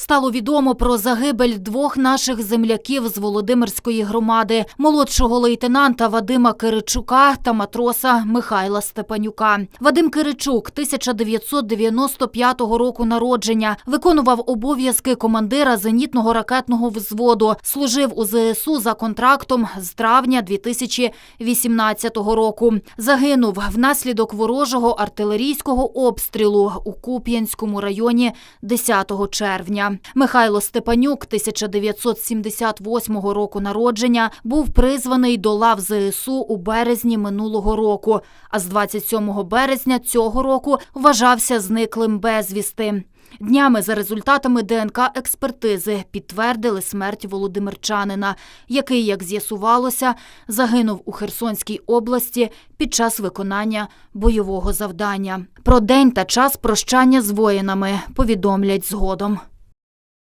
Стало відомо про загибель двох наших земляків з Володимирської громади, молодшого лейтенанта Вадима Киричука та матроса Михайла Степанюка. Вадим Киричук 1995 року народження, виконував обов'язки командира зенітного ракетного взводу, служив у ЗСУ за контрактом з травня 2018 року. Загинув внаслідок ворожого артилерійського обстрілу у Куп'янському районі 10 червня. Михайло Степанюк, 1978 року народження, був призваний до лав ЗСУ у березні минулого року, а з 27 березня цього року вважався зниклим безвісти. Днями за результатами ДНК-експертизи підтвердили смерть володимирчанина, який, як з'ясувалося, загинув у Херсонській області під час виконання бойового завдання. Про день та час прощання з воїнами повідомлять згодом.